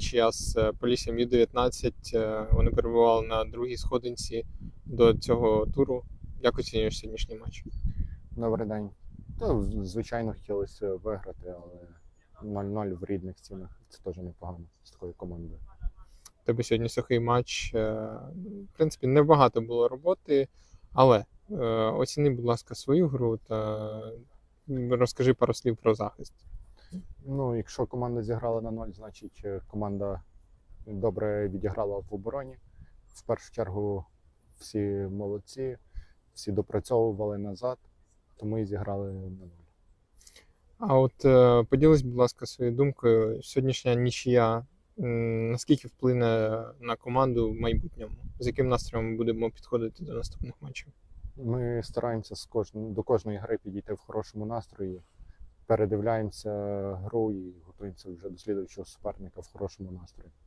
нічия з е, Поліссям Ю-19. Е, Вони перебували на другій сходинці до цього туру. Як оцінюєш сьогоднішній матч? Добрий день. Та, звичайно, хотілося виграти, але 0-0 в рідних стінах це теж непогано з такою командою. Тебе сьогодні сухий матч. Е, В принципі, небагато було роботи, але е, оціни, будь ласка, свою гру та розкажи пару слів про захист. Ну, якщо команда зіграла на 0, значить е, команда добре відіграла в обороні. В першу чергу всі молодці, всі допрацьовували назад, тому і зіграли на 0. А от е, поділись, будь ласка, своєю думкою. Сьогоднішня нічия наскільки вплине на команду в майбутньому? З яким настроєм ми будемо підходити до наступних матчів? Ми стараємося з кожн... до кожної гри підійти в хорошому настрої, передивляємося гру і готуємося вже до слідуючого суперника в хорошому настрої.